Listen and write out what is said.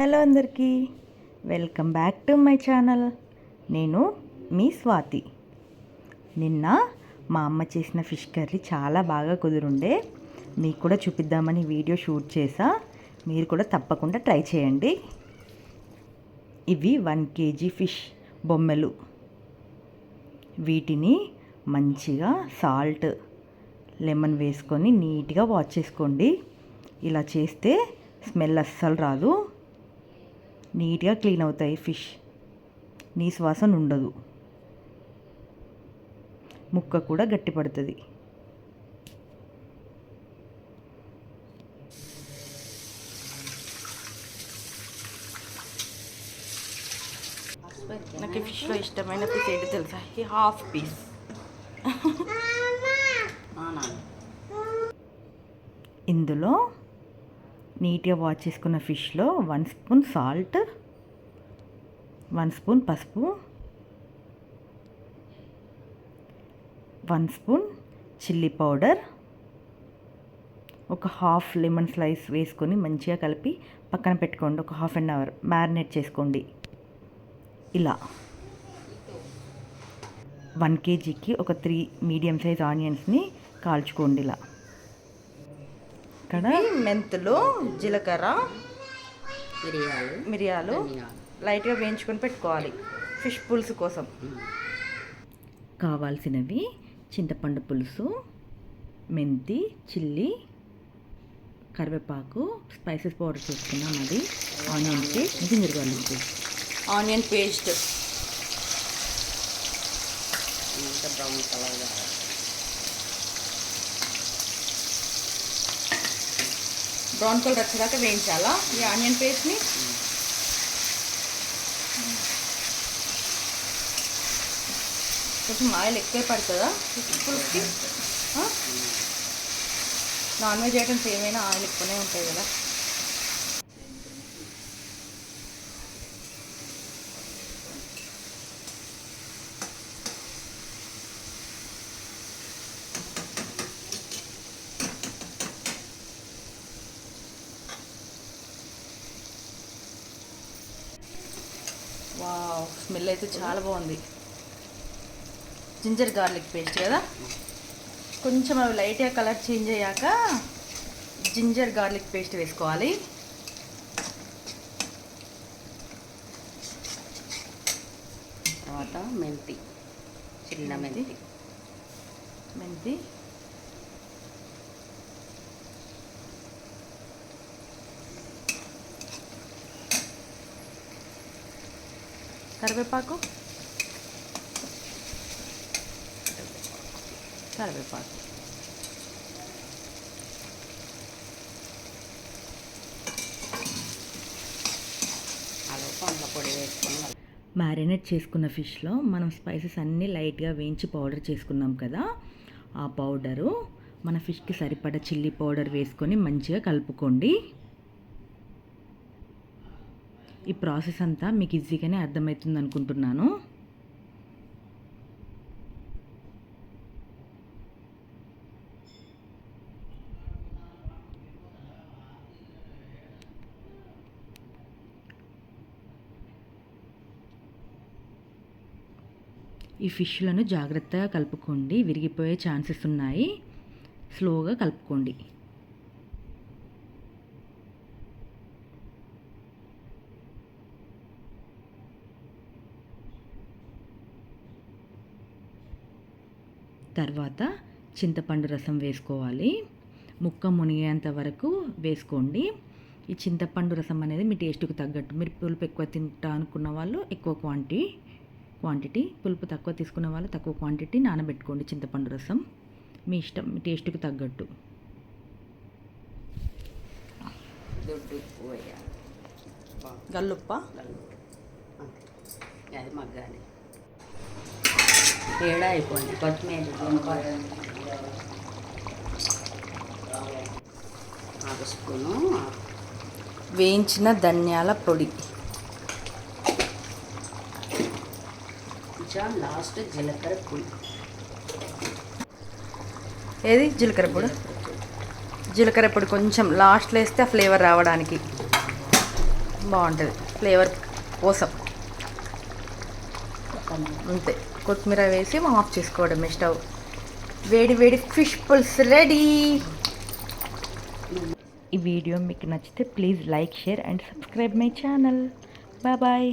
Hello అందరికీ. Welcome back to my channel. నేను మీ స్వాతి. నిన్న మా అమ్మ చేసిన ఫిష్ కర్రీ చాలా బాగా కుదురుండే. మీకు కూడా చూపిద్దామని వీడియో షూట్ చేసా. మీరు కూడా తప్పకుండా ట్రై చేయండి. ఇవి వన్ కేజీ ఫిష్ బొమ్మలు. వీటిని మంచిగా సాల్ట్ లెమన్ వేసుకొని నీట్గా వాష్ చేసుకోండి. ఇలా చేస్తే స్మెల్ అస్సలు రాదు. నీట్గా క్లీన్ అవుతాయి ఫిష్. నీసు వాసన ఉండదు. ముక్క కూడా గట్టిపడుతుంది నాకు ఫిష్లో ఇష్టమైన పీస్ ఏంటి తెలుసా? ఈ హాఫ్ పీస్. ఇందులో నీట్గా వాష్ చేసుకున్న ఫిష్లో one spoon salt one spoon పసుపు వన్ స్పూన్ చిల్లీ పౌడర్ ఒక హాఫ్ లెమన్ స్లైస్ వేసుకొని మంచిగా కలిపి పక్కన పెట్టుకోండి. ఒక హాఫ్ అన్ అవర్ మ్యారినేట్ చేసుకోండి. ఇలా. వన్ కేజీకి ఒక త్రీ మీడియం సైజ్ ఆనియన్స్ని కాల్చుకోండి ఇలా. ఇక్కడ మెంతులు జీలకర్ర మిరియాలు మిరియాలు. లైట్గా వేయించుకొని పెట్టుకోవాలి ఫిష్ పులుసు కోసం. కావాల్సినవి చింతపండు పులుసు మెంతి చిల్లీ కరివేపాకు స్పైసెస్ పౌడర్ చేసుకున్నాం అది onion paste ginger garlic paste. Onion paste. ఇంకా బ్రౌన్ కలర్ బ్రౌన్ కలర్ వచ్చేదాకా వేయించాలా? ఈ ఆనియన్ పేస్ట్ని. కొంచెం ఆయిల్ ఎక్కువ పడుతుందా? పులుపుకి? నాన్ వెజ్ ఐటమ్స్ ఏమైనా ఆయిల్ ఎక్కువనే ఉంటాయి కదా. వావ్ స్మెల్ అయితే చాలా బాగుంది. జింజర్ గార్లిక్ పేస్ట్ కదా? కొంచెం అవి లైట్గా కలర్ చేంజ్ అయ్యాక జింజర్ గార్లిక్ పేస్ట్ వేసుకోవాలి. తర్వాత మెంతి చిన్న మెంతి. మెంతి. కరివేపాకు కరివేపాకు పొడి వేసుకొని. మ్యారినేట్ చేసుకున్న ఫిష్లో మనం స్పైసెస్ అన్నీ లైట్గా వేయించి పౌడర్ చేసుకున్నాం కదా ఆ పౌడరు మన ఫిష్కి సరిపడ చిల్లీ పౌడర్ వేసుకొని మంచిగా కలుపుకోండి ఈ ప్రాసెస్ అంతా మీకు ఈజీగానే అర్థమవుతుంది అనుకుంటున్నాను. ఈ ఫిష్లను జాగ్రత్తగా కలుపుకోండి విరిగిపోయే ఛాన్సెస్ ఉన్నాయి. స్లోగా కలుపుకోండి. తర్వాత చింతపండు రసం వేసుకోవాలి. ముక్క మునిగేంత వరకు వేసుకోండి. ఈ చింతపండు రసం అనేది మీ టేస్ట్కి తగ్గట్టు మీరు పులుపు ఎక్కువ తింటా అనుకున్న వాళ్ళు ఎక్కువ క్వాంటిటీ క్వాంటిటీ పులుపు తక్కువ తీసుకున్న వాళ్ళు తక్కువ క్వాంటిటీ నానబెట్టుకోండి చింతపండు రసం. మీ ఇష్టం మీ టేస్ట్కి తగ్గట్టు. గల్లుప్ప? అది మగ్గాలి. ఏడా అయిపోయింది కొత్తిమీర. ఆరు స్పూను వేయించిన ధనియాల పొడి. కొంచెం లాస్ట్ జీలకర్ర పొడి. ఏది? జీలకర్ర పొడి? జీలకర్ర పొడి కొంచెం లాస్ట్లో వేస్తే ఆ ఫ్లేవర్ రావడానికి బాగుంటుంది. ఫ్లేవర్ కోసం. అంతే. కొత్తిమీర వేసి మనం ఆఫ్ చేసుకోవడమే స్టవ్. వేడి వేడి ఫిష్ పుల్స్ రెడీ. ఈ వీడియో మీకు నచ్చితే please like share and subscribe my channel. Bye bye.